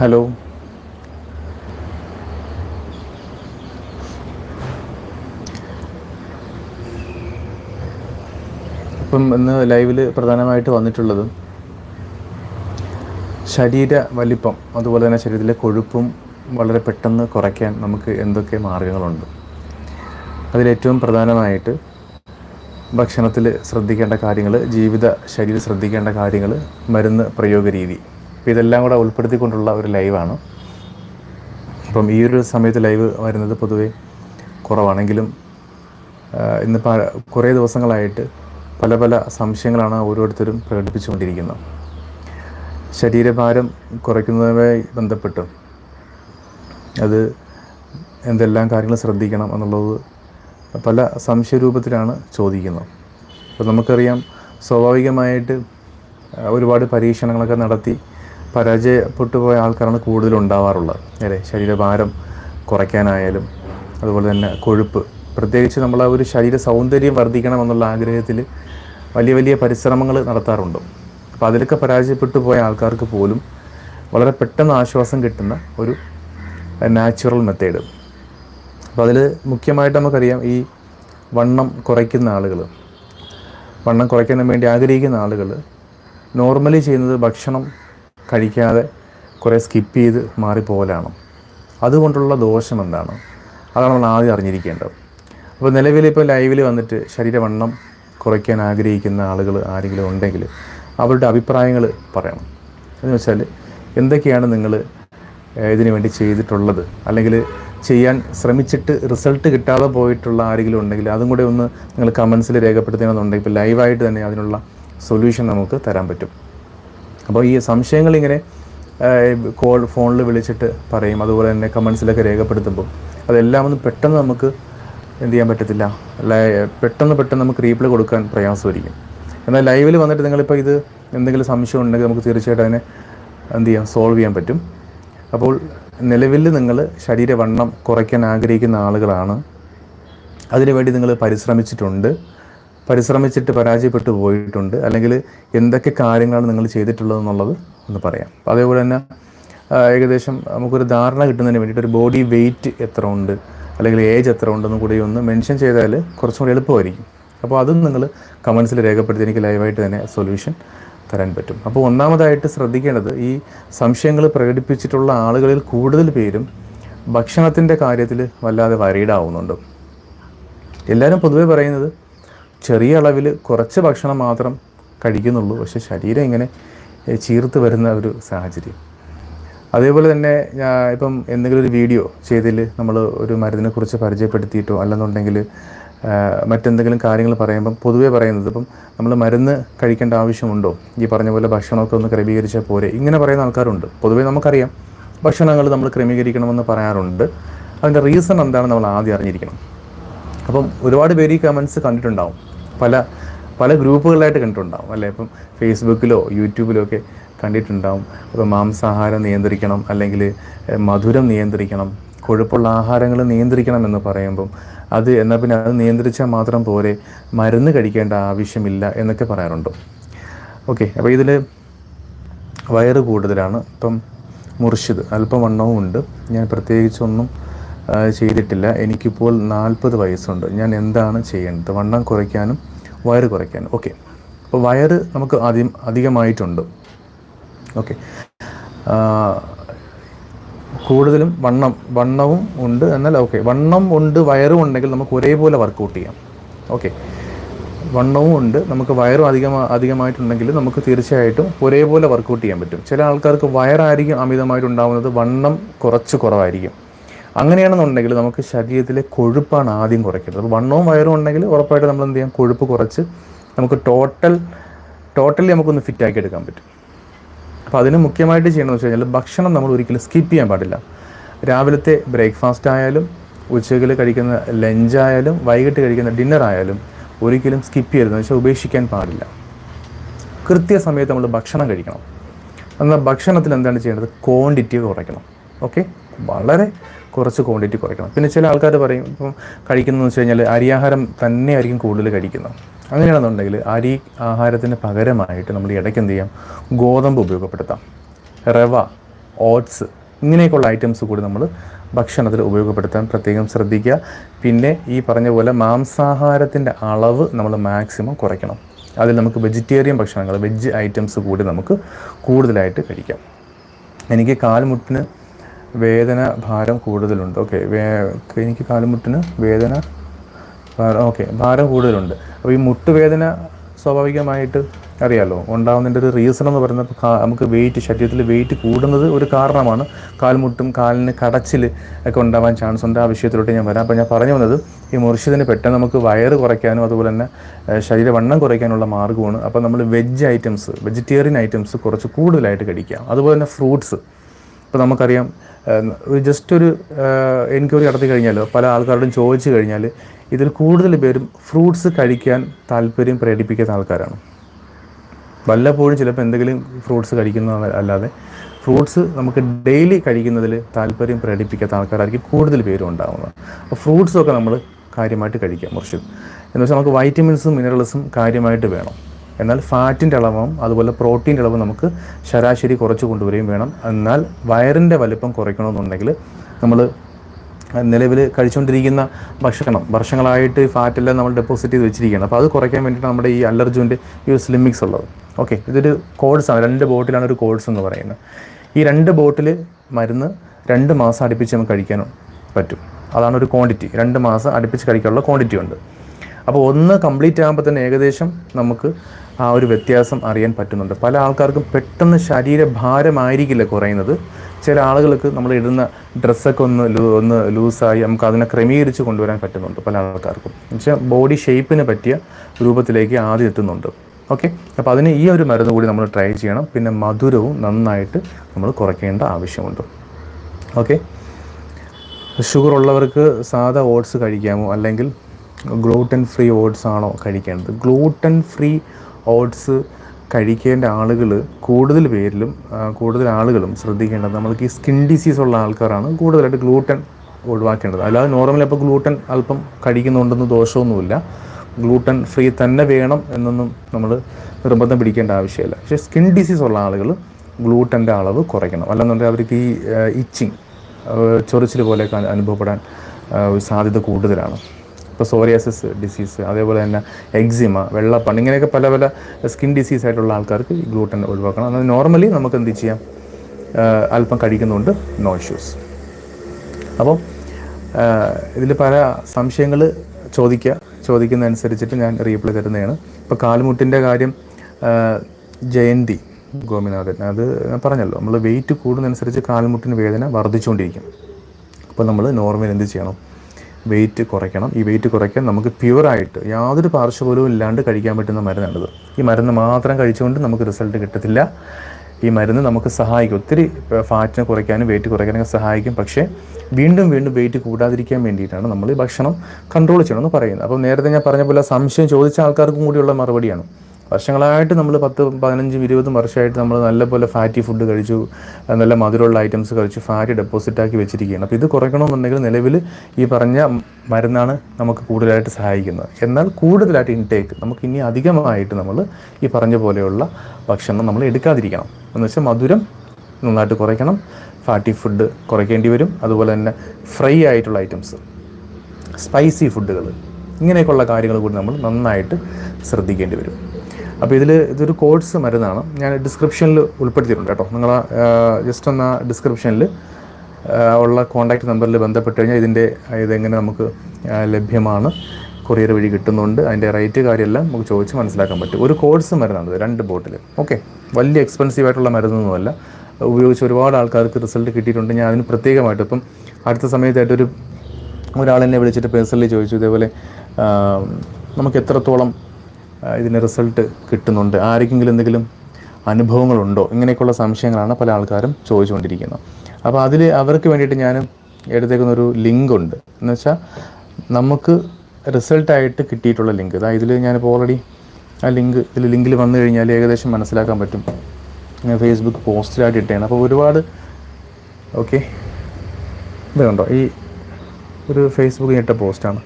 Hello. ഇപ്പം ഇന്ന് ലൈവിൽ പ്രധാനമായിട്ട് വന്നിട്ടുള്ളത് ശരീര വലിപ്പം അതുപോലെ തന്നെ ശരീരത്തിലെ കൊഴുപ്പും വളരെ പെട്ടെന്ന് കുറയ്ക്കാൻ നമുക്ക് എന്തൊക്കെ മാർഗങ്ങളുണ്ട്? അതിലേറ്റവും പ്രധാനമായിട്ട് ഭക്ഷണത്തിൽ ശ്രദ്ധിക്കേണ്ട കാര്യങ്ങൾ ജീവിത ശൈലിയിൽ ശ്രദ്ധിക്കേണ്ട കാര്യങ്ങൾ മരുന്ന് പ്രയോഗ രീതി അപ്പോൾ ഇതെല്ലാം കൂടെ ഉൾപ്പെടുത്തിക്കൊണ്ടുള്ള ഒരു ലൈവാണ് അപ്പം ഈ ഒരു സമയത്ത് ലൈവ് വരുന്നത് പൊതുവേ കുറവാണെങ്കിലും ഇന്നിപ്പോൾ കുറേ ദിവസങ്ങളായിട്ട് പല പല സംശയങ്ങളാണ് ഓരോരുത്തരും പ്രകടിപ്പിച്ചുകൊണ്ടിരിക്കുന്നത്. ശരീരഭാരം കുറയ്ക്കുന്നതുമായി ബന്ധപ്പെട്ട് അത് എന്തെല്ലാം കാര്യങ്ങൾ ശ്രദ്ധിക്കണം എന്നുള്ളത് പല സംശയരൂപത്തിലാണ് ചോദിക്കുന്നത്. അപ്പോൾ നമുക്കറിയാം സ്വാഭാവികമായിട്ട് ഒരുപാട് പരീക്ഷണങ്ങളൊക്കെ നടത്തി പരാജയപ്പെട്ടു പോയ ആൾക്കാരാണ് കൂടുതലും ഉണ്ടാവാറുള്ളത് അല്ലേ? ശരീരഭാരം കുറയ്ക്കാനായാലും അതുപോലെ തന്നെ കൊഴുപ്പ്. പ്രത്യേകിച്ച് നമ്മൾ ആ ഒരു ശരീര സൗന്ദര്യം വർദ്ധിക്കണം എന്നുള്ള ആഗ്രഹത്തിൽ വലിയ വലിയ പരിശ്രമങ്ങൾ നടത്താറുണ്ട്. അപ്പോൾ അതിലൊക്കെ പരാജയപ്പെട്ടു പോയ ആൾക്കാർക്ക് പോലും വളരെ പെട്ടെന്ന് ആശ്വാസം കിട്ടുന്ന ഒരു നാച്ചുറൽ മെത്തേഡ്. അപ്പോൾ അതിൽ മുഖ്യമായിട്ട് നമുക്കറിയാം ഈ വണ്ണം കുറയ്ക്കുന്ന ആളുകൾ. വണ്ണം കുറയ്ക്കാൻ വേണ്ടി ആഗ്രഹിക്കുന്ന ആളുകൾ നോർമലി ചെയ്യുന്നത് ഭക്ഷണം കഴിക്കാതെ കുറേ സ്കിപ്പ് ചെയ്ത് മാറിപ്പോകലാണ് അതുകൊണ്ടുള്ള ദോഷം എന്താണ്? അതാണ് നമ്മൾ ആദ്യം അറിഞ്ഞിരിക്കേണ്ടത്. അപ്പോൾ നിലവിൽ ഇപ്പോൾ ലൈവിൽ വന്നിട്ട് ശരീരവണ്ണം കുറയ്ക്കാൻ ആഗ്രഹിക്കുന്ന ആളുകൾ ആരെങ്കിലും ഉണ്ടെങ്കിൽ അവരുടെ അഭിപ്രായങ്ങൾ പറയണം. എന്ന് വെച്ചാൽ എന്തൊക്കെയാണ് നിങ്ങൾ ഇതിനു വേണ്ടി ചെയ്തിട്ടുള്ളത്? അല്ലെങ്കിൽ ചെയ്യാൻ ശ്രമിച്ചിട്ട് റിസൾട്ട് കിട്ടാതെ പോയിട്ടുള്ള ആരെങ്കിലും ഉണ്ടെങ്കിൽ അതും കൂടെ ഒന്ന് നിങ്ങൾ കമൻസിൽ രേഖപ്പെടുത്തണമെന്നുണ്ടെങ്കിൽ ഇപ്പോൾ ലൈവായിട്ട് തന്നെ അതിനുള്ള സൊല്യൂഷൻ നമുക്ക് തരാൻ പറ്റും. അപ്പോൾ ഈ സംശയങ്ങൾ ഇങ്ങനെ കോൾ ഫോണിൽ വിളിച്ചിട്ട് പറയും. അതുപോലെ തന്നെ കമൻസിലൊക്കെ രേഖപ്പെടുത്തുമ്പോൾ അതെല്ലാം ഒന്ന് പെട്ടെന്ന് നമുക്ക് എന്ത് ചെയ്യാൻ പറ്റത്തില്ല. പെട്ടെന്ന് പെട്ടെന്ന് നമുക്ക് റീപ്ലൈ കൊടുക്കാൻ പ്രയാസമായിരിക്കും. എന്നാൽ ലൈവിൽ വന്നിട്ട് നിങ്ങളിപ്പോൾ ഇത് എന്തെങ്കിലും സംശയം ഉണ്ടെങ്കിൽ നമുക്ക് തീർച്ചയായിട്ടും അതിനെ എന്ത് ചെയ്യാം സോൾവ് ചെയ്യാൻ പറ്റും. അപ്പോൾ നിലവിൽ നിങ്ങൾ ശരീരവണ്ണം കുറയ്ക്കാൻ ആഗ്രഹിക്കുന്ന ആളുകളാണ്. അതിനുവേണ്ടി നിങ്ങൾ പരിശ്രമിച്ചിട്ടുണ്ട്. പരിശ്രമിച്ചിട്ട് പരാജയപ്പെട്ടു പോയിട്ടുണ്ട്. അല്ലെങ്കിൽ എന്തൊക്കെ കാര്യങ്ങളാണ് നിങ്ങൾ ചെയ്തിട്ടുള്ളത് എന്നുള്ളത് ഒന്ന് പറയാം. അതേപോലെ തന്നെ ഏകദേശം നമുക്കൊരു ധാരണ കിട്ടുന്നതിന് വേണ്ടിയിട്ട് ഒരു ബോഡി വെയിറ്റ് എത്ര ഉണ്ട് അല്ലെങ്കിൽ ഏജ് എത്ര ഉണ്ടെന്ന് കൂടി ഒന്ന് മെൻഷൻ ചെയ്താൽ കുറച്ചും കൂടി എളുപ്പമായിരിക്കും. അപ്പോൾ അതും നിങ്ങൾ കമൻസിൽ രേഖപ്പെടുത്തി എനിക്ക് ലൈവായിട്ട് തന്നെ സൊല്യൂഷൻ തരാൻ പറ്റും. അപ്പോൾ ഒന്നാമതായിട്ട് ശ്രദ്ധിക്കേണ്ടത് ഈ സംശയങ്ങൾ പ്രകടിപ്പിച്ചിട്ടുള്ള ആളുകളിൽ കൂടുതൽ പേരും ഭക്ഷണത്തിന്റെ കാര്യത്തിൽ വല്ലാതെ വരീഡാവുന്നുണ്ട് എല്ലാവരും പൊതുവേ പറയുന്നത് ചെറിയ അളവിൽ കുറച്ച് ഭക്ഷണം മാത്രം കഴിക്കുന്നുള്ളൂ. പക്ഷേ ശരീരം ഇങ്ങനെ ചീർത്ത് വരുന്ന ഒരു സാഹചര്യം. അതേപോലെ തന്നെ ഇപ്പം എന്തെങ്കിലും ഒരു വീഡിയോ ചെയ്തതിൽ നമ്മൾ ഒരു മരുന്നിനെക്കുറിച്ച് പരിചയപ്പെടുത്തിയിട്ടോ അല്ലെന്നുണ്ടെങ്കിൽ മറ്റെന്തെങ്കിലും കാര്യങ്ങൾ പറയുമ്പം പൊതുവേ പറയുന്നത് ഇപ്പം നമ്മൾ മരുന്ന് കഴിക്കേണ്ട ആവശ്യമുണ്ടോ? ഈ പറഞ്ഞ പോലെ ഭക്ഷണമൊക്കെ ഒന്ന് ക്രമീകരിച്ചാൽ പോരെ. ഇങ്ങനെ പറയുന്ന ആൾക്കാരുണ്ട്. പൊതുവേ നമുക്കറിയാം ഭക്ഷണങ്ങൾ നമ്മൾ ക്രമീകരിക്കണമെന്ന് പറയാറുണ്ട്. അതിന്റെ റീസൺ എന്താണെന്ന് നമ്മൾ ആദ്യം അറിഞ്ഞിരിക്കണം. അപ്പം ഒരുപാട് പേര് ഈ കമൻസ് കണ്ടിട്ടുണ്ടാവും. പല പല ഗ്രൂപ്പുകളായിട്ട് കണ്ടിട്ടുണ്ടാവും. അല്ലേ? ഇപ്പം ഫേസ്ബുക്കിലോ യൂട്യൂബിലോ ഒക്കെ കണ്ടിട്ടുണ്ടാവും. അപ്പോൾ മാംസാഹാരം നിയന്ത്രിക്കണം അല്ലെങ്കിൽ മധുരം നിയന്ത്രിക്കണം കൊഴുപ്പുള്ള ആഹാരങ്ങൾ നിയന്ത്രിക്കണം എന്ന് പറയുമ്പം അത് എന്നാൽ പിന്നെ അത് നിയന്ത്രിച്ചാൽ മാത്രം പോരെ മരുന്ന് കഴിക്കേണ്ട ആവശ്യമില്ല എന്നൊക്കെ പറയാറുണ്ട്. ഓക്കെ അപ്പോൾ ഇതിൽ വയറ് കൂടുതലാണ്. ഇപ്പം മുറിച്ചത് അല്പം വണ്ണവും ഉണ്ട്. ഞാൻ പ്രത്യേകിച്ചൊന്നും ചെയ്തിട്ടില്ല. എനിക്കിപ്പോൾ നാൽപ്പത് വയസ്സുണ്ട്. ഞാൻ എന്താണ് ചെയ്യേണ്ടത്? വണ്ണം കുറയ്ക്കാനും വയറ് കുറയ്ക്കാനും. ഓക്കെ അപ്പോൾ വയറ് നമുക്ക് അധികം അധികമായിട്ടുണ്ട്. ഓക്കെ കൂടുതലും വണ്ണം വണ്ണവും ഉണ്ട് എന്നാൽ ഓക്കെ വണ്ണം ഉണ്ട് വയറും ഉണ്ടെങ്കിൽ നമുക്ക് ഒരേപോലെ വർക്കൗട്ട് ചെയ്യാം. ഓക്കെ വണ്ണവും ഉണ്ട്. നമുക്ക് വയറും അധികം അധികമായിട്ടുണ്ടെങ്കിൽ നമുക്ക് തീർച്ചയായിട്ടും ഒരേപോലെ വർക്കൗട്ട് ചെയ്യാൻ പറ്റും. ചില ആൾക്കാർക്ക് വയറായിരിക്കും അമിതമായിട്ടുണ്ടാകുന്നത് വണ്ണം കുറച്ച് കുറവായിരിക്കും. അങ്ങനെയാണെന്നുണ്ടെങ്കിൽ നമുക്ക് ശരീരത്തിലെ കൊഴുപ്പാണ് ആദ്യം കുറയ്ക്കേണ്ടത്. അപ്പോൾ വണ്ണവും വയറും ഉണ്ടെങ്കിൽ ഉറപ്പായിട്ട് നമ്മൾ എന്ത് ചെയ്യാം? കൊഴുപ്പ് കുറച്ച് നമുക്ക് ടോട്ടൽ ടോട്ടലി നമുക്കൊന്ന് ഫിറ്റാക്കി എടുക്കാൻ പറ്റും. അപ്പോൾ അതിന് മുഖ്യമായിട്ട് ചെയ്യണമെന്ന് വെച്ച് കഴിഞ്ഞാൽ ഭക്ഷണം നമ്മൾ ഒരിക്കലും സ്കിപ്പ് ചെയ്യാൻ പാടില്ല. രാവിലത്തെ ബ്രേക്ക്ഫാസ്റ്റ് ആയാലും ഉച്ചയ്ക്ക് കഴിക്കുന്ന ലഞ്ച് ആയാലും വൈകിട്ട് കഴിക്കുന്ന ഡിന്നർ ആയാലും ഒരിക്കലും സ്കിപ്പ് ചെയ്യരുത്. വെച്ചാൽ ഉപേക്ഷിക്കാൻ പാടില്ല. കൃത്യസമയത്ത് നമ്മൾ ഭക്ഷണം കഴിക്കണം. എന്നാൽ ഭക്ഷണത്തിൽ എന്താണ് ചെയ്യേണ്ടത്? ക്വാണ്ടിറ്റി കുറയ്ക്കണം. ഓക്കെ വളരെ കുറച്ച് ക്വാണ്ടിറ്റി കുറയ്ക്കണം. പിന്നെ ചില ആൾക്കാർ പറയും ഇപ്പം കഴിക്കുന്നതെന്ന് വെച്ച് കഴിഞ്ഞാൽ അരിയാഹാരം തന്നെയായിരിക്കും കൂടുതൽ കഴിക്കുന്നത്. അങ്ങനെയാണെന്നുണ്ടെങ്കിൽ അരി ആഹാരത്തിന് പകരമായിട്ട് നമ്മൾ ഇടയ്ക്ക് എന്ത് ചെയ്യാം? ഗോതമ്പ് ഉപയോഗപ്പെടുത്താം. റവ ഓട്സ് ഇങ്ങനെയൊക്കെയുള്ള ഐറ്റംസ് കൂടി നമ്മൾ ഭക്ഷണത്തിൽ ഉപയോഗപ്പെടുത്താൻ പ്രത്യേകം ശ്രദ്ധിക്കുക. പിന്നെ ഈ പറഞ്ഞ പോലെ മാംസാഹാരത്തിന്റെ അളവ് നമ്മൾ മാക്സിമം കുറയ്ക്കണം. അതിൽ നമുക്ക് വെജിറ്റേറിയൻ ഭക്ഷണങ്ങൾ വെജ് ഐറ്റംസ് കൂടി നമുക്ക് കൂടുതലായിട്ട് കഴിക്കാം. എനിക്ക് കാൽമുട്ടിന് വേദന ഭാരം കൂടുതലുണ്ട്. ഓക്കെ എനിക്ക് കാലുമുട്ടിന് വേദന ഓക്കെ ഭാരം കൂടുതലുണ്ട്. അപ്പോൾ ഈ മുട്ടുവേദന സ്വാഭാവികമായിട്ട് അറിയാമല്ലോ ഉണ്ടാകുന്നതിന്റെ ഒരു റീസൺ എന്ന് പറയുന്നത് നമുക്ക് വെയിറ്റ് ശരീരത്തിൽ വെയിറ്റ് കൂടുന്നത് ഒരു കാരണമാണ്. കാൽമുട്ടും കാലിന് കടച്ചിൽ ഒക്കെ ഉണ്ടാവാൻ ചാൻസ് ഉണ്ട്. ആ വിഷയത്തിലോട്ട് ഞാൻ വരാം. അപ്പോൾ ഞാൻ പറഞ്ഞു വന്നത് ഈ മുർഷിദിന് പെട്ടെന്ന് നമുക്ക് വയറ് കുറയ്ക്കാനും അതുപോലെ തന്നെ ശരീരവണ്ണം കുറയ്ക്കാനുള്ള മാർഗമാണ്. അപ്പോൾ നമ്മൾ വെജ് ഐറ്റംസ് വെജിറ്റേറിയൻ ഐറ്റംസ് കുറച്ച് കൂടുതലായിട്ട് കഴിക്കാം. അതുപോലെ തന്നെ ഫ്രൂട്ട്സ് ഇപ്പോൾ നമുക്കറിയാം ജസ്റ്റ് ഒരു എൻക്വയറി നടത്തി കഴിഞ്ഞാൽ പല ആൾക്കാരോടും ചോദിച്ചു കഴിഞ്ഞാൽ ഇതിൽ കൂടുതൽ പേരും ഫ്രൂട്ട്സ് കഴിക്കാൻ താല്പര്യം പ്രകടിപ്പിക്കുന്ന ആൾക്കാരാണ്. വല്ലപ്പോഴും ചിലപ്പോൾ എന്തെങ്കിലും ഫ്രൂട്ട്സ് കഴിക്കുന്ന അല്ലാതെ ഫ്രൂട്ട്സ് നമുക്ക് ഡെയിലി കഴിക്കുന്നതിൽ താല്പര്യം പ്രകടിപ്പിക്കാത്ത ആൾക്കാരായിരിക്കും കൂടുതൽ പേരും ഉണ്ടാകുന്നത് അപ്പോൾ ഫ്രൂട്ട്സൊക്കെ നമ്മൾ കാര്യമായിട്ട് കഴിക്കാം കുറച്ച് എന്ന് വെച്ചാൽ നമുക്ക് വൈറ്റമിൻസും മിനറൽസും കാര്യമായിട്ട് വേണം. എന്നാൽ ഫാറ്റിന്റെ അളവും അതുപോലെ പ്രോട്ടീന്റെ അളവും നമുക്ക് ശരാശരി കുറച്ച് കൊണ്ടുവരികയും വേണം. എന്നാൽ വയറിന്റെ വലിപ്പം കുറയ്ക്കണമെന്നുണ്ടെങ്കിൽ നമ്മൾ നിലവിൽ കഴിച്ചുകൊണ്ടിരിക്കുന്ന ഭക്ഷണം വർഷങ്ങളായിട്ട് ഫാറ്റെല്ലാം നമ്മൾ ഡെപ്പോസിറ്റ് ചെയ്ത് വെച്ചിരിക്കുകയാണ്. അപ്പോൾ അത് കുറയ്ക്കാൻ വേണ്ടിയിട്ട് നമ്മുടെ ഈ അലർജുവിന്റെ ഈ സ്ലിമിക്സ് ഉള്ളത്. ഓക്കെ ഇതൊരു കോഴ്സാണ് രണ്ട് ബോട്ടിലാണ് ഒരു കോഴ്സ് എന്ന് പറയുന്നത്. ഈ രണ്ട് ബോട്ടിൽ മരുന്ന് രണ്ട് മാസം അടുപ്പിച്ച് നമുക്ക് കഴിക്കാനും പറ്റും. അതാണ് ഒരു ക്വാണ്ടിറ്റി രണ്ട് മാസം അടുപ്പിച്ച് കഴിക്കാനുള്ള ക്വാണ്ടിറ്റി ഉണ്ട്. അപ്പോൾ ഒന്ന് കംപ്ലീറ്റ് ആകുമ്പോൾ തന്നെ ഏകദേശം നമുക്ക് ആ ഒരു വ്യത്യാസം അറിയാൻ പറ്റുന്നുണ്ട്. പല ആൾക്കാർക്കും പെട്ടെന്ന് ശരീരഭാരമായിരിക്കില്ല കുറയുന്നത്. ചില ആളുകൾക്ക് നമ്മൾ ഇടുന്ന ഡ്രസ്സൊക്കെ ഒന്ന് ഒന്ന് ലൂസായി നമുക്ക് അതിനെ ക്രമീകരിച്ച് കൊണ്ടുവരാൻ പറ്റുന്നുണ്ട് പല ആൾക്കാർക്കും. പക്ഷേ ബോഡി ഷേപ്പിന് പറ്റിയ രൂപത്തിലേക്ക് ആദ്യം എത്തുന്നുണ്ട്. ഓക്കെ? അപ്പോൾ അതിന് ഈ ഒരു മരുന്ന് കൂടി നമ്മൾ ട്രൈ ചെയ്യണം. പിന്നെ മധുരവും നന്നായിട്ട് നമ്മൾ കുറയ്ക്കേണ്ട ആവശ്യമുണ്ട്. ഓക്കെ? ഷുഗർ ഉള്ളവർക്ക് സാധാ ഓട്സ് കഴിക്കാമോ? അല്ലെങ്കിൽ ഗ്ലൂട്ടൻ ഫ്രീ ഓട്സ് ആണോ കഴിക്കേണ്ടത്? ഗ്ലൂട്ടൻ ഫ്രീ ഓട്സ് കഴിക്കേണ്ട ആളുകൾ കൂടുതൽ പേരിലും കൂടുതൽ ആളുകളും ശ്രദ്ധിക്കേണ്ടത് നമ്മൾക്ക് ഈ സ്കിൻ ഡിസീസ് ഉള്ള ആൾക്കാരാണ് കൂടുതലായിട്ട് ഗ്ലൂട്ടൻ ഒഴിവാക്കേണ്ടത്. അല്ലാതെ നോർമലി അപ്പോൾ ഗ്ലൂട്ടൻ അല്പം കഴിക്കുന്നുണ്ടെന്ന് ദോഷമൊന്നുമില്ല. ഗ്ലൂട്ടൻ ഫ്രീ തന്നെ വേണം എന്നൊന്നും നമ്മൾ നിർബന്ധം പിടിക്കേണ്ട ആവശ്യമില്ല. പക്ഷേ സ്കിൻ ഡിസീസ് ഉള്ള ആളുകൾ ഗ്ലൂട്ടന്റെ അളവ് കുറയ്ക്കണം. അല്ലെന്നുണ്ടെങ്കിൽ അവർക്ക് ഈ ഇച്ചിങ് ചൊറിച്ചിൽ പോലെയൊക്കെ അനുഭവപ്പെടാൻ സാധ്യത കൂടുതലാണ്. ഇപ്പോൾ സോറിയാസിസ് ഡിസീസ് അതേപോലെ തന്നെ എക്സിമ വെള്ളപ്പണ്ട് ഇങ്ങനെയൊക്കെ പല പല സ്കിൻ ഡിസീസ് ആയിട്ടുള്ള ആൾക്കാർക്ക് ഈ ഗ്ലൂട്ടൻ ഒഴിവാക്കണം. എന്നാൽ നോർമലി നമുക്ക് എന്ത് ചെയ്യാം? അല്പം കഴിക്കുന്നുണ്ട് നോ ഇഷ്യൂസ് അപ്പോൾ ഇതിൽ പല സംശയങ്ങൾ ചോദിക്കുക. ചോദിക്കുന്നതനുസരിച്ചിട്ട് ഞാൻ റീപ്ലൈ തരുന്നതാണ്. ഇപ്പോൾ കാൽമുട്ടിന്റെ കാര്യം ജയന്തി ഗോപിനാഥൻ അത് പറഞ്ഞല്ലോ നമ്മൾ വെയിറ്റ് കൂടുന്നതനുസരിച്ച് കാൽമുട്ടിന് വേദന വർദ്ധിച്ചുകൊണ്ടിരിക്കും. അപ്പോൾ നമ്മൾ നോർമൽ എന്ത് ചെയ്യണം? വെയിറ്റ് കുറയ്ക്കണം. ഈ വെയിറ്റ് കുറയ്ക്കാൻ നമുക്ക് പ്യുവറായിട്ട് യാതൊരു പാർശ്വഫലവും ഇല്ലാണ്ട് കഴിക്കാൻ പറ്റുന്ന മരുന്നാണിത്. ഈ മരുന്ന് മാത്രം കഴിച്ചുകൊണ്ട് നമുക്ക് റിസൾട്ട് കിട്ടത്തില്ല. ഈ മരുന്ന് നമുക്ക് സഹായിക്കും. ഒത്തിരി ഫാറ്റിനെ കുറയ്ക്കാനും വെയിറ്റ് കുറയ്ക്കാനൊക്കെ സഹായിക്കും. പക്ഷേ വീണ്ടും വീണ്ടും വെയിറ്റ് കൂടാതിരിക്കാൻ വേണ്ടിയിട്ടാണ് നമ്മൾ ഈ ഭക്ഷണം കൺട്രോൾ ചെയ്യണമെന്ന് പറയുന്നത്. അപ്പോൾ നേരത്തെ ഞാൻ പറഞ്ഞ പോലെ സംശയം ചോദിച്ച ആൾക്കാർക്കും കൂടിയുള്ള മറുപടിയാണ്. വർഷങ്ങളായിട്ട് നമ്മൾ പത്ത് പതിനഞ്ചും ഇരുപതും വർഷമായിട്ട് നമ്മൾ നല്ലപോലെ ഫാറ്റി ഫുഡ് കഴിച്ചു നല്ല മധുരമുള്ള ഐറ്റംസ് കഴിച്ചു ഫാറ്റ് ഡെപ്പോസിറ്റ് ആക്കി വെച്ചിരിക്കുകയാണ്. അപ്പോൾ ഇത് കുറയ്ക്കണമെന്നുണ്ടെങ്കിൽ നിലവിൽ ഈ പറഞ്ഞ മരുന്നാണ് നമുക്ക് കൂടുതലായിട്ട് സഹായിക്കുന്നത്. എന്നാൽ കൂടുതലായിട്ട് ഇൻടേക്ക് നമുക്ക് ഇനി അധികമായിട്ട് നമ്മൾ ഈ പറഞ്ഞ പോലെയുള്ള ഭക്ഷണം നമ്മൾ എടുക്കാതിരിക്കണം. എന്ന് വെച്ചാൽ മധുരം നന്നായിട്ട് കുറയ്ക്കണം ഫാറ്റി ഫുഡ് കുറയ്ക്കേണ്ടി വരും അതുപോലെ തന്നെ ഫ്രൈ ആയിട്ടുള്ള ഐറ്റംസ് സ്പൈസി ഫുഡുകൾ ഇങ്ങനെയൊക്കെയുള്ള കാര്യങ്ങൾ കൂടി നമ്മൾ നന്നായിട്ട് ശ്രദ്ധിക്കേണ്ടി വരും. അപ്പോൾ ഇതിൽ ഇതൊരു കോഴ്സ് മരുന്നാണ്. ഞാൻ ഡിസ്ക്രിപ്ഷനിൽ ഉൾപ്പെടുത്തിയിട്ടുണ്ട് കേട്ടോ. നിങ്ങൾ ജസ്റ്റ് ഒന്ന് ഡിസ്ക്രിപ്ഷനിൽ ഉള്ള കോൺടാക്റ്റ് നമ്പറിൽ ബന്ധപ്പെട്ട് കഴിഞ്ഞാൽ ഇതിന്റെ ഇതെങ്ങനെ നമുക്ക് ലഭ്യമാണ്. കൊറിയർ വഴി കിട്ടുന്നുണ്ട്. അതിന്റെ റേറ്റ് കാര്യമെല്ലാം നമുക്ക് ചോദിച്ച് മനസ്സിലാക്കാൻ പറ്റും. ഒരു കോഴ്സ് മരുന്നാണ് രണ്ട് ബോട്ടിൽ ഓക്കെ വലിയ എക്സ്പെൻസീവ് ആയിട്ടുള്ള മരുന്നൊന്നുമല്ല. ഉപയോഗിച്ച് ഒരുപാട് ആൾക്കാർക്ക് റിസൾട്ട് കിട്ടിയിട്ടുണ്ട്. ഞാൻ അതിന് പ്രത്യേകമായിട്ട് ഇപ്പം അടുത്ത സമയത്തായിട്ടൊരു ഒരാളെന്നെ വിളിച്ചിട്ട് പേഴ്സണലി ചോദിച്ചു. ഇതേപോലെ നമുക്ക് എത്രത്തോളം ഇതിന് റിസൾട്ട് കിട്ടുന്നുണ്ട്. ആരെങ്കിലും എന്തെങ്കിലും അനുഭവങ്ങളുണ്ടോ? ഇങ്ങനെയൊക്കെയുള്ള സംശയങ്ങളാണ് പല ആൾക്കാരും ചോദിച്ചുകൊണ്ടിരിക്കുന്നത്. അപ്പോൾ അതിൽ അവർക്ക് വേണ്ടിയിട്ട് ഞാൻ എടുത്തേക്കുന്ന ഒരു ലിങ്ക് ഉണ്ട്. എന്ന് വെച്ചാൽ നമുക്ക് റിസൾട്ടായിട്ട് കിട്ടിയിട്ടുള്ള ലിങ്ക് അതായത് ഇതിൽ ഞാനിപ്പോൾ ഓൾറെഡി ആ ലിങ്ക് ഇതിൽ ലിങ്കിൽ വന്നു കഴിഞ്ഞാൽ ഏകദേശം മനസ്സിലാക്കാൻ പറ്റും. ഞാൻ ഫേസ്ബുക്ക് പോസ്റ്റിലായിട്ട് ഇട്ടേണ്. അപ്പോൾ ഒരുപാട് ഓക്കെ ഇത് കണ്ടോ? ഈ ഒരു ഫേസ്ബുക്കിൽ ഇട്ട പോസ്റ്റാണ്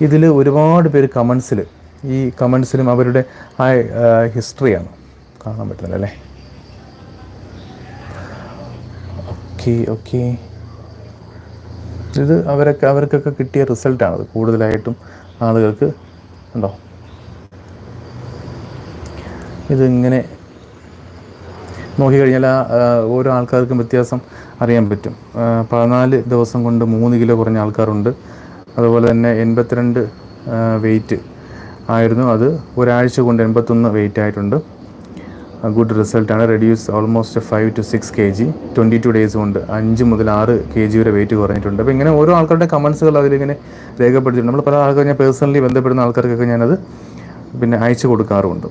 ഇതിൽ ഒരുപാട് പേര് കമൻസിൽ ഈ കമൻസിലും അവരുടെ ആ ഹിസ്റ്ററിയാണ്. കാണാൻ പറ്റുന്നില്ല അല്ലേ? Okay okay. ഇത് അവരൊക്കെ അവർക്കൊക്കെ കിട്ടിയ റിസൾട്ടാണത്. കൂടുതലായിട്ടും ആളുകൾക്ക് ഉണ്ടോ? ഇതിങ്ങനെ നോക്കിക്കഴിഞ്ഞാൽ ആ ഓരോ ആൾക്കാർക്കും വ്യത്യാസം അറിയാൻ പറ്റും. പതിനാല് ദിവസം കൊണ്ട് മൂന്ന് കിലോ കുറഞ്ഞ ആൾക്കാരുണ്ട്. അതുപോലെ തന്നെ എൺപത്തിരണ്ട് വെയിറ്റ് ആയിരുന്നു. അത് ഒരാഴ്ച കൊണ്ട് എൺപത്തൊന്ന് വെയിറ്റ് ആയിട്ടുണ്ട്. ഗുഡ് റിസൾട്ടാണ് reduce almost five to six K G twenty two days കൊണ്ട് അഞ്ച് മുതൽ ആറ് കെ ജി വരെ വെയിറ്റ് കുറഞ്ഞിട്ടുണ്ട്. അപ്പോൾ ഇങ്ങനെ ഓരോ ആൾക്കാരുടെ കമൻസുകൾ അതിലിങ്ങനെ രേഖപ്പെടുത്തിയിട്ടുണ്ട്. നമ്മൾ പല ആൾക്കാർ ഞാൻ പേഴ്സണലി ബന്ധപ്പെടുന്ന ആൾക്കാർക്കൊക്കെ ഞാനത് പിന്നെ അയച്ചു കൊടുക്കാറുമുണ്ട്.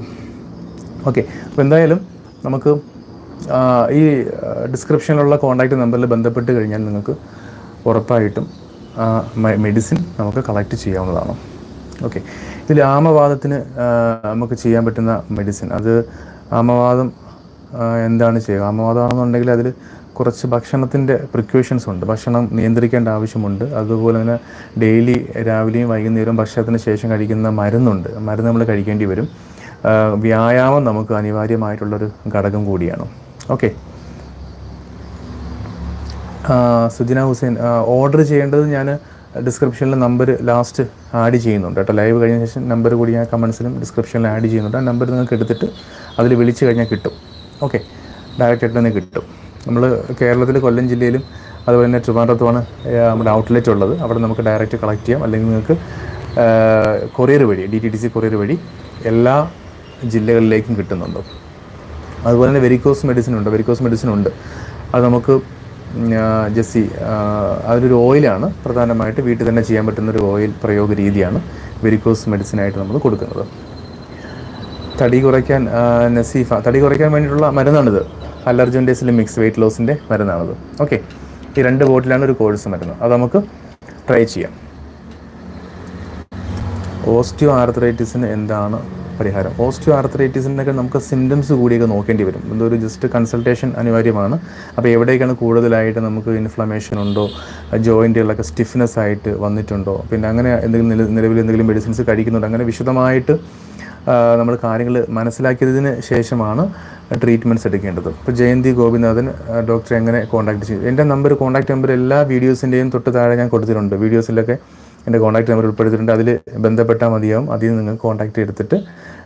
ഓക്കെ അപ്പോൾ എന്തായാലും നമുക്ക് ഈ ഡിസ്ക്രിപ്ഷനിലുള്ള കോൺടാക്റ്റ് നമ്പറിൽ ബന്ധപ്പെട്ട് കഴിഞ്ഞാൽ നിങ്ങൾക്ക് ഉറപ്പായിട്ടും മെഡിസിൻ നമുക്ക് കളക്ട് ചെയ്യാവുന്നതാണ്. ഓക്കെ ഇതിൽ ആമവാദത്തിന് നമുക്ക് ചെയ്യാൻ പറ്റുന്ന മെഡിസിൻ അത് ആമവാദം എന്താണ് ചെയ്യുക? ആമവാദമാണെന്നുണ്ടെങ്കിൽ അതിൽ കുറച്ച് ഭക്ഷണത്തിന്റെ പ്രിക്യൂഷൻസ് ഉണ്ട്. ഭക്ഷണം നിയന്ത്രിക്കേണ്ട ആവശ്യമുണ്ട്. അതുപോലെ തന്നെ ഡെയിലി രാവിലെയും വൈകുന്നേരവും ഭക്ഷണത്തിന് ശേഷം കഴിക്കുന്ന മരുന്നുണ്ട്. മരുന്ന് നമ്മൾ കഴിക്കേണ്ടി വരും. വ്യായാമം നമുക്ക് അനിവാര്യമായിട്ടുള്ളൊരു ഘടകം കൂടിയാണ്. ഓക്കെ സുജിന ഹുസൈൻ ഓർഡർ ചെയ്യേണ്ടത് ഞാൻ ഡിസ്ക്രിപ്ഷനിൽ നമ്പർ ലാസ്റ്റ് ആഡ് ചെയ്യുന്നുണ്ട് കേട്ടോ. ലൈവ് കഴിഞ്ഞ ശേഷം നമ്പർ കൂടി ഞാൻ കമൻസിലും ഡിസ്ക്രിപ്ഷനിലും ആഡ് ചെയ്യുന്നുണ്ട്. ആ നമ്പർ നിങ്ങൾക്ക് എടുത്തിട്ട് അതിൽ വിളിച്ച് കഴിഞ്ഞാൽ കിട്ടും. ഓക്കെ ഡയറക്റ്റ് ആയിട്ട് തന്നെ കിട്ടും. നമ്മൾ കേരളത്തിൽ കൊല്ലം ജില്ലയിലും അതുപോലെ തന്നെ ട്രിവാൻഡ്രത്തുമാണ് നമ്മുടെ ഔട്ട്ലെറ്റ് ഉള്ളത്. അവിടെ നമുക്ക് ഡയറക്റ്റ് കളക്ട് ചെയ്യാം. അല്ലെങ്കിൽ നിങ്ങൾക്ക് കൊറിയർ വഴി D T T C courier വഴി എല്ലാ ജില്ലകളിലേക്കും കിട്ടുന്നുണ്ട്. അതുപോലെ തന്നെ വെരിക്കോസ് മെഡിസിൻ ഉണ്ട്. വെരിക്കോസ് മെഡിസിൻ ഉണ്ട്. അത് നമുക്ക് ജെസ്സി അതൊരു ഓയിലാണ് പ്രധാനമായിട്ട് വീട്ടിൽ തന്നെ ചെയ്യാൻ പറ്റുന്ന ഒരു ഓയിൽ പ്രയോഗ രീതിയാണ് വെരിക്കോസ് മെഡിസിനായിട്ട് നമ്മൾ കൊടുക്കുന്നത്. തടി കുറയ്ക്കാൻ നസീഫ തടി കുറയ്ക്കാൻ വേണ്ടിയിട്ടുള്ള മരുന്നാണിത്. അലർജന്റേസിൽ മിക്സ് വെയിറ്റ് ലോസിന്റെ മരുന്നാണിത്. ഓക്കെ. ഈ രണ്ട് ബോട്ടിലാണ് ഒരു കോഴ്സ് മരുന്ന്. അത് നമുക്ക് ട്രൈ ചെയ്യാം. ഓസ്റ്റിയോ ആർത്രൈറ്റിസിന് എന്താണ് പരിഹാരം. ഓസ്റ്റിയോ ആർത്രൈറ്റിസിനൊക്കെ നമുക്ക് സിംറ്റംസ് കൂടിയൊക്കെ നോക്കേണ്ടി വരും. ഇതൊരു ജസ്റ്റ് കൺസൾട്ടേഷൻ അനിവാര്യമാണ്. അപ്പോൾ എവിടേക്കാണ് കൂടുതലായിട്ട് നമുക്ക് ഇൻഫ്ലമേഷൻ ഉണ്ടോ? ജോയിന്റുകളൊക്കെ സ്റ്റിഫ്നെസ് ആയിട്ട് വന്നിട്ടുണ്ടോ? പിന്നെ അങ്ങനെ എന്തെങ്കിലും നില- നിലവിൽ എന്തെങ്കിലും മെഡിസിൻസ് കഴിക്കുന്നുണ്ടോ? അങ്ങനെ വിശദമായിട്ട് നമ്മൾ കാര്യങ്ങൾ മനസ്സിലാക്കിയതിന് ശേഷമാണ് ട്രീറ്റ്മെന്റ്സ് എടുക്കേണ്ടത്. ഇപ്പോൾ ജയന്തി ഗോപിനാഥൻ ഡോക്ടറെ എങ്ങനെ കോൺടാക്ട് ചെയ്യും എന്റെ നമ്പർ കോൺടാക്ട് നമ്പർ എല്ലാ വീഡിയോസിന്റെയും തൊട്ട് താഴെ ഞാൻ കൊടുത്തിട്ടുണ്ട്. വീഡിയോസിലൊക്കെ എന്റെ കോൺടാക്ട് നമ്പർ ഉൾപ്പെടുത്തിയിട്ടുണ്ട്. അതിൽ ബന്ധപ്പെട്ടാൽ മതിയാവും. അതിൽ നിന്ന് നിങ്ങൾ കോൺടാക്ട് എടുത്തിട്ട്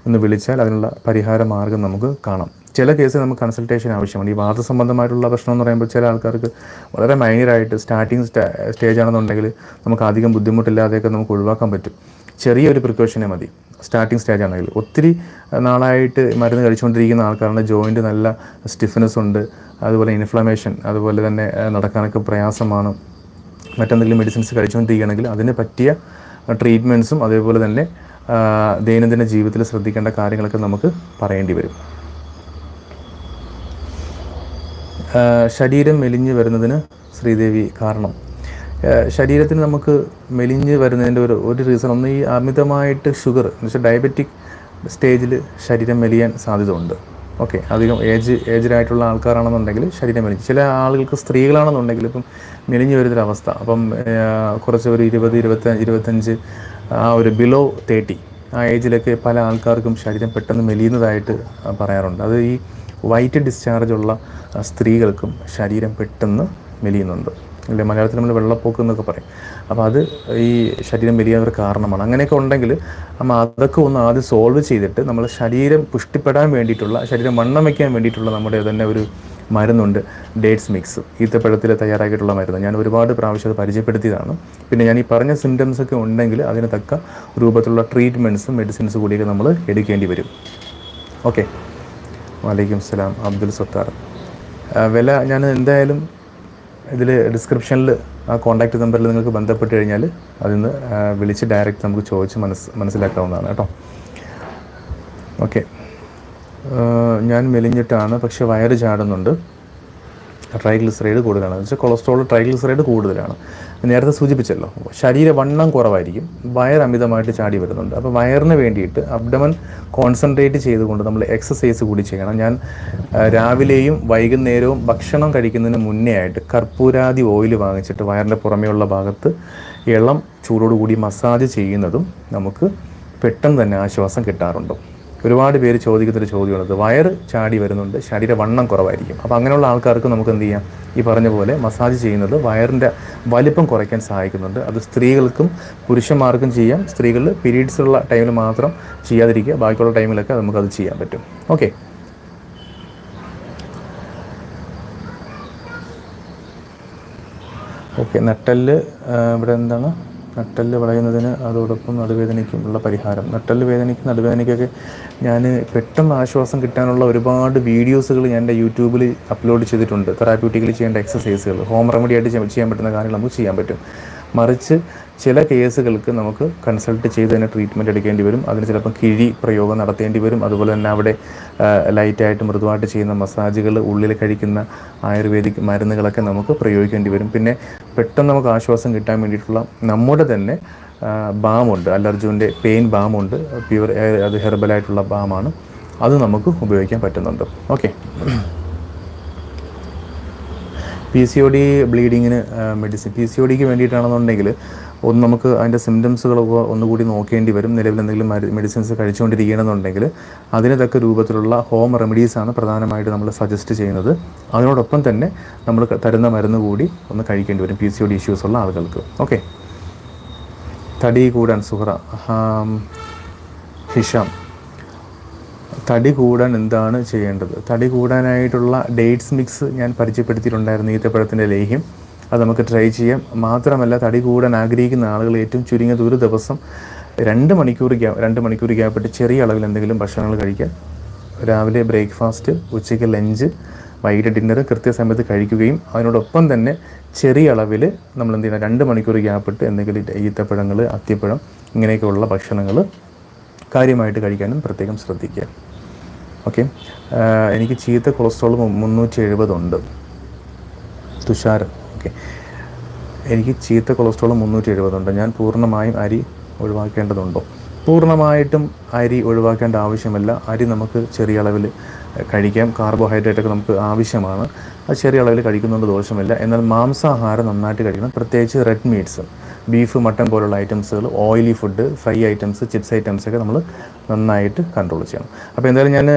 ഒന്ന് വിളിച്ചാൽ അതിനുള്ള പരിഹാര മാർഗം നമുക്ക് കാണാം. ചില കേസിൽ നമുക്ക് കൺസൾട്ടേഷൻ ആവശ്യമാണ്. ഈ വാദസംബന്ധമായിട്ടുള്ള പ്രശ്നം എന്ന് പറയുമ്പോൾ ചില ആൾക്കാർക്ക് വളരെ മൈനറായിട്ട് സ്റ്റാർട്ടിങ് സ്റ്റേജ് ആണെന്നുണ്ടെങ്കിൽ നമുക്ക് അധികം ബുദ്ധിമുട്ടില്ലാതെയൊക്കെ നമുക്ക് ഒഴിവാക്കാൻ പറ്റും. ചെറിയൊരു പ്രിക്കോഷനെ മതി. സ്റ്റാർട്ടിങ് സ്റ്റേജ് ആണെങ്കിൽ ഒത്തിരി നാളായിട്ട് മരുന്ന് കഴിച്ചുകൊണ്ടിരിക്കുന്ന ആൾക്കാരുടെ ജോയിന്റ് നല്ല സ്റ്റിഫ്നെസ് ഉണ്ട്. അതുപോലെ ഇൻഫ്ലമേഷൻ അതുപോലെ തന്നെ നടക്കാനൊക്കെ പ്രയാസമാണ്. മറ്റെന്തെങ്കിലും മെഡിസിൻസ് കഴിച്ചുകൊണ്ടിരിക്കുകയാണെങ്കിൽ അതിന് പറ്റിയ ട്രീറ്റ്മെന്റ്സും അതേപോലെ തന്നെ ദൈനംദിന ജീവിതത്തിൽ ശ്രദ്ധിക്കേണ്ട കാര്യങ്ങളൊക്കെ നമുക്ക് പറയേണ്ടി വരും. ശരീരം മെലിഞ്ഞു വരുന്നതിന് ശ്രീദേവി കാരണം. ശരീരത്തിന് നമുക്ക് മെലിഞ്ഞ് വരുന്നതിന്റെ ഒരു ഒരു റീസൺ ഒന്ന് ഈ അമിതമായിട്ട് ഷുഗർ എന്ന് വെച്ചാൽ ഡയബറ്റിക് സ്റ്റേജിൽ ശരീരം മെലിയാൻ സാധ്യത ഉണ്ട് ഓക്കെ അധികം ഏജ് ഏജിലായിട്ടുള്ള ആൾക്കാരാണെന്നുണ്ടെങ്കിൽ ശരീരം മെലിഞ്ഞു. ചില ആളുകൾക്ക് സ്ത്രീകളാണെന്നുണ്ടെങ്കിൽ ഇപ്പം മെലിഞ്ഞു വരുന്നൊരവസ്ഥ. അപ്പം കുറച്ച് ഒരു ഇരുപത് ഇരുപത്തി ഇരുപത്തഞ്ച് ആ ഒരു ബിലോ തേർട്ടി ആ ഏജിലൊക്കെ പല ആൾക്കാർക്കും ശരീരം പെട്ടെന്ന് മെലിയുന്നതായിട്ട് പറയാറുണ്ട്. അത് ഈ വൈറ്റ് ഡിസ്ചാർജ് ഉള്ള സ്ത്രീകൾക്കും ശരീരം പെട്ടെന്ന് മെലിയുന്നുണ്ട്. അല്ലെ മലയാളത്തിൽ നമ്മൾ വെള്ളപ്പൊക്കം എന്നൊക്കെ പറയും. അപ്പോൾ അത് ഈ ശരീരം വലിയ ഒരു കാരണമാണ്. അങ്ങനെയൊക്കെ ഉണ്ടെങ്കിൽ നമ്മൾ അതൊക്കെ ഒന്ന് ആദ്യം സോൾവ് ചെയ്തിട്ട് നമ്മൾ ശരീരം പുഷ്ടിപ്പെടാൻ വേണ്ടിയിട്ടുള്ള ശരീരം വണ്ണം വയ്ക്കാൻ വേണ്ടിയിട്ടുള്ള നമ്മുടെ തന്നെ ഒരു മരുന്നുണ്ട് ഡേറ്റ്സ് മിക്സ് ഈത്തപ്പഴത്തിൽ തയ്യാറാക്കിയിട്ടുള്ള മരുന്ന്. ഞാൻ ഒരുപാട് പ്രാവശ്യം അത് പരിചയപ്പെടുത്തിയതാണ്. പിന്നെ ഞാൻ ഈ പറഞ്ഞ സിംറ്റംസ് ഒക്കെ ഉണ്ടെങ്കിൽ അതിന് തക്ക രൂപത്തിലുള്ള ട്രീറ്റ്മെന്റ്സും മെഡിസിൻസ് കൂടിയൊക്കെ നമ്മൾ എടുക്കേണ്ടി വരും. ഓക്കെ വലൈക്കും സ്ലാം. അബ്ദുൽ സത്താർ. വില ഞാൻ എന്തായാലും ഇതിൽ ഡിസ്ക്രിപ്ഷനിൽ ആ കോൺടാക്റ്റ് നമ്പറിൽ നിങ്ങൾക്ക് ബന്ധപ്പെട്ട് കഴിഞ്ഞാൽ അതിൽ നിന്ന് വിളിച്ച് ഡയറക്റ്റ് നമുക്ക് ചോദിച്ച് മനസ്സ് മനസ്സിലാക്കാവുന്നതാണ് കേട്ടോ. ഓക്കെ ഞാൻ മെലിഞ്ഞിട്ടാണ് പക്ഷേ വയറ് ചാടുന്നുണ്ട്. ട്രൈഗ്ലിസറൈഡ് കൂടുതലാണ്. എന്ന് വെച്ചാൽ കൊളസ്ട്രോൾ ട്രൈഗ്ലിസറൈഡ് കൂടുതലാണ്. നേരത്തെ സൂചിപ്പിച്ചല്ലോ ശരീരവണ്ണം കുറവായിരിക്കും വയർ അമിതമായിട്ട് ചാടി വരുന്നുണ്ട്. അപ്പോൾ വയറിന് വേണ്ടിയിട്ട് അബ്ഡമൻ കോൺസെൻട്രേറ്റ് ചെയ്തുകൊണ്ട് നമ്മൾ എക്സസൈസ് കൂടി ചെയ്യണം. ഞാൻ രാവിലെയും വൈകുന്നേരവും ഭക്ഷണം കഴിക്കുന്നതിന് മുന്നേ ആയിട്ട് കർപ്പൂരാതി ഓയിൽ വാങ്ങിച്ചിട്ട് വയറിന്റെ പുറമേയുള്ള ഭാഗത്ത് ഇളം ചൂടോടുകൂടി മസാജ് ചെയ്യുന്നതും നമുക്ക് പെട്ടെന്ന് തന്നെ ആശ്വാസം കിട്ടാറുണ്ട്. ഒരുപാട് പേര് ചോദിക്കുന്നൊരു ചോദ്യമാണത്. വയറ് ചാടി വരുന്നുണ്ട് ശരീര വണ്ണം കുറവായിരിക്കും. അപ്പോൾ അങ്ങനെയുള്ള ആൾക്കാർക്ക് നമുക്ക് എന്ത് ചെയ്യാം? ഈ പറഞ്ഞ പോലെ മസാജ് ചെയ്യുന്നത് വയറിന്റെ വലിപ്പം കുറയ്ക്കാൻ സഹായിക്കുന്നുണ്ട്. അത് സ്ത്രീകൾക്കും പുരുഷന്മാർക്കും ചെയ്യാം. സ്ത്രീകൾ പീരീഡ്സ് ഉള്ള ടൈമിൽ മാത്രം ചെയ്യാതിരിക്കുക. ബാക്കിയുള്ള ടൈമിലൊക്കെ നമുക്കത് ചെയ്യാൻ പറ്റും. ഓക്കെ. ഓക്കെ നട്ടൽ ഇവിടെ എന്താണ്? നട്ടൽ വളയുന്നതിന് അതോടൊപ്പം നടുവേദനയ്ക്കും ഉള്ള പരിഹാരം. നട്ടൽ വേദനയ്ക്കും നടുവേദനയ്ക്കൊക്കെ ഞാൻ പെട്ടെന്ന് ആശ്വാസം കിട്ടാനുള്ള ഒരുപാട് വീഡിയോസുകൾ ഞാൻ എന്റെ യൂട്യൂബിൽ അപ്ലോഡ് ചെയ്തിട്ടുണ്ട്. തെറാപ്യൂട്ടിക്കലി ചെയ്യേണ്ട എക്സസൈസുകൾ ഹോം റെമഡി ആയിട്ട് ചെയ്യാൻ പറ്റുന്ന കാര്യങ്ങൾ നമുക്ക് ചെയ്യാൻ പറ്റും. മറിച്ച് ചില കേസുകൾക്ക് നമുക്ക് കൺസൾട്ട് ചെയ്ത് തന്നെ ട്രീറ്റ്മെന്റ് എടുക്കേണ്ടി വരും. അതിന് ചിലപ്പോൾ കിഴി പ്രയോഗം നടത്തേണ്ടി വരും. അതുപോലെ തന്നെ അവിടെ ലൈറ്റായിട്ട് മൃദുവായിട്ട് ചെയ്യുന്ന മസാജുകൾ ഉള്ളിൽ കഴിക്കുന്ന ആയുർവേദിക് മരുന്നുകളൊക്കെ നമുക്ക് പ്രയോഗിക്കേണ്ടി വരും. പിന്നെ പെട്ടെന്ന് നമുക്ക് ആശ്വാസം കിട്ടാൻ വേണ്ടിയിട്ടുള്ള നമ്മുടെ തന്നെ ബാമുണ്ട്. അലർജുവിന്റെ പെയിൻ ബാമുണ്ട്. പ്യുവർ അത് ഹെർബലായിട്ടുള്ള ബാമാണ്. അത് നമുക്ക് ഉപയോഗിക്കാൻ പറ്റുന്നുണ്ട്. Okay. P C O D ബ്ലീഡിങ്ങിന് medicine P C O ഡിക്ക് വേണ്ടിയിട്ടാണെന്നുണ്ടെങ്കിൽ ഒന്ന് നമുക്ക് അതിന്റെ സിംറ്റംസുകൾ ഒന്നുകൂടി നോക്കേണ്ടി വരും. നിലവിൽ എന്തെങ്കിലും മെഡിസിൻസ് കഴിച്ചുകൊണ്ടിരിക്കണമെന്നുണ്ടെങ്കിൽ അതിന് തക്ക രൂപത്തിലുള്ള ഹോം റെമഡീസാണ് പ്രധാനമായിട്ട് നമ്മൾ സജസ്റ്റ് ചെയ്യുന്നത്. അതിനോടൊപ്പം തന്നെ നമ്മൾ തരുന്ന മരുന്ന് കൂടി ഒന്ന് കഴിക്കേണ്ടി വരും. P C O D issues ഉള്ള ആളുകൾക്ക്. ഓക്കെ തടി കൂടാൻ സുഹറ ഹിഷാം. തടി കൂടാൻ എന്താണ് ചെയ്യേണ്ടത്? തടി കൂടാനായിട്ടുള്ള ഡേറ്റ്സ് മിക്സ് ഞാൻ പരിചയപ്പെടുത്തിയിട്ടുണ്ടായിരുന്നു ഈത്തപ്പഴത്തിന്റെ ലേഹ്യം. അത് നമുക്ക് ട്രൈ ചെയ്യാം. മാത്രമല്ല തടി കൂടാൻ ആഗ്രഹിക്കുന്ന ആളുകൾ ഏറ്റവും ചുരുങ്ങിയത് ഒരു ദിവസം രണ്ട് മണിക്കൂർ ഗ്യാ രണ്ട് മണിക്കൂർ ഗ്യാപ്പിട്ട് ചെറിയ അളവിൽ എന്തെങ്കിലും ഭക്ഷണങ്ങൾ കഴിക്കാം രാവിലെ ബ്രേക്ക്ഫാസ്റ്റ് ഉച്ചയ്ക്ക് ലഞ്ച് വൈകിട്ട് ഡിന്നർ കൃത്യസമയത്ത് കഴിക്കുകയും അതിനോടൊപ്പം തന്നെ ചെറിയ അളവിൽ നമ്മൾ എന്ത് ചെയ്യണം രണ്ട് മണിക്കൂർ ഗ്യാപ്പിട്ട് എന്തെങ്കിലും ഈത്തപ്പഴങ്ങൾ അത്തിപ്പഴം ഇങ്ങനെയൊക്കെയുള്ള ഭക്ഷണങ്ങൾ കാര്യമായിട്ട് കഴിക്കാനും പ്രത്യേകം ശ്രദ്ധിക്കുക. ഓക്കെ എനിക്ക് ചീത്ത കൊളസ്ട്രോൾ മുന്നൂറ്റി എഴുപതുണ്ട്. തുഷാരം. ഓക്കെ. എനിക്ക് ചീത്ത കൊളസ്ട്രോൾ മുന്നൂറ്റി എഴുപതുണ്ട് ഞാൻ പൂർണമായും അരി ഒഴിവാക്കേണ്ടതുണ്ടോ? പൂർണമായിട്ടും അരി ഒഴിവാക്കേണ്ട ആവശ്യമില്ല. അരി നമുക്ക് ചെറിയ അളവിൽ കഴിക്കാം. കാർബോഹൈഡ്രേറ്റ് ഒക്കെ നമുക്ക് ആവശ്യമാണ്. അത് ചെറിയ അളവിൽ കഴിക്കുന്നുണ്ട് ദോഷമില്ല. എന്നാൽ മാംസാഹാരം നന്നായിട്ട് കഴിക്കണം. പ്രത്യേകിച്ച് റെഡ് മീറ്റ്സ് ബീഫ് മട്ടൺ പോലുള്ള ഐറ്റംസുകൾ oily food fry items chips items ഒക്കെ നമ്മൾ നന്നായിട്ട് കൺട്രോൾ ചെയ്യണം. അപ്പോൾ എന്തായാലും ഞാൻ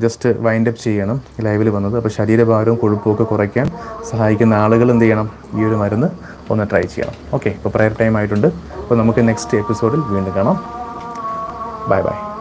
ജസ്റ്റ് വൈൻഡ് അപ്പ് ചെയ്യണം ലൈവിൽ വന്നത്. അപ്പോൾ ശരീരഭാരവും കൊഴുപ്പും ഒക്കെ കുറയ്ക്കാൻ സഹായിക്കുന്ന ആളുകൾ എന്ത് ചെയ്യണം? ഈ ഒരു മരുന്ന് ഒന്ന് ട്രൈ ചെയ്യണം. ഓക്കെ ഇപ്പോൾ പ്രയർ ടൈം ആയിട്ടുണ്ട്. അപ്പോൾ നമുക്ക് നെക്സ്റ്റ് എപ്പിസോഡിൽ വീണ്ടും കാണാം. Bye bye